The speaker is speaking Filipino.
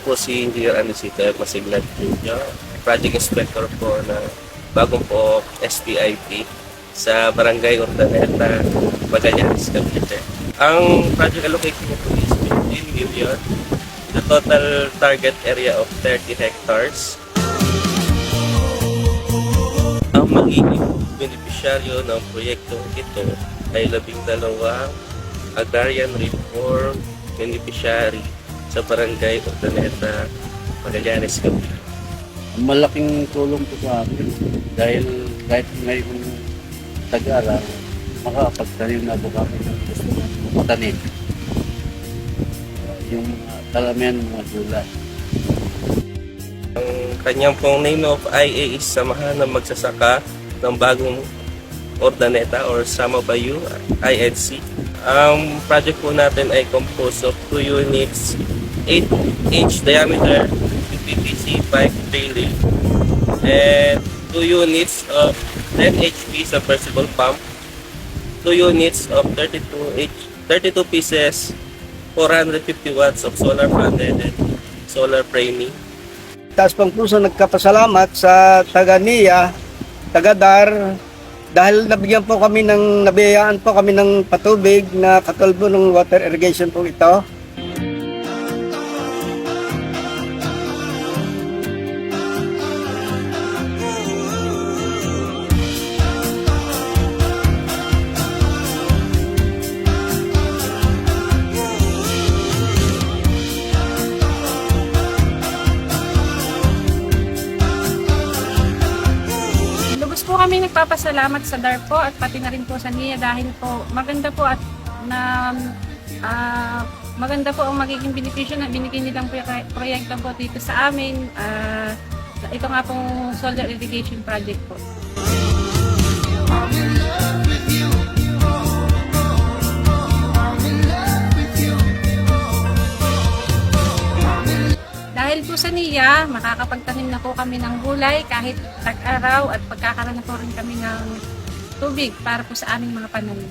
po si Engineer Anisito Masiglad Jr., Project Inspector po ng bagong po SPIP sa Barangay Ordaneta, Magallanes, Cavite. Ang project allocation nito is 15 million. The total target area of 30 hectares. Ang magiging benepisyaryo ng proyektong ito ay labing dalawang agrarian reform beneficiary sa barangay Ordaneta, Magallanes, Cavite. malaking tulong po sa akin dahil kahit ngayon tag-aral, makakapagtanim na po kami ng gusto kong tanim. Uh, yung mga talamian ng mga gulay. Ang kanyang pong name of IA is Samahan ng Magsasaka ng Bagong Ordaneta or Samabayu INC. Ang project po natin ay composed of two units, 8 inch diameter PVC pipe trailing and two units of 10 HP submersible pump, two units of 32 H 32 pieces, 450 watts of solar panel and solar framing. taas pang puso nagkapasalamat sa taga NIA, taga dahil nabigyan po kami ng, nabiyayaan po kami ng patubig na katulbo ng water irrigation po ito. Kami nagpapasalamat sa DARPO at pati na rin po sa NIA dahil po maganda po at na ah, maganda po ang magiging benepisyo na binigay nilang proye- proyekto po dito sa amin. Ah, ito nga pong solar irrigation project po. Dahil po sa NIA, makakapagtanim na po kami ng gulay kahit tag-araw at pagkakaroon na po rin kami ng tubig para po sa aming mga pananim.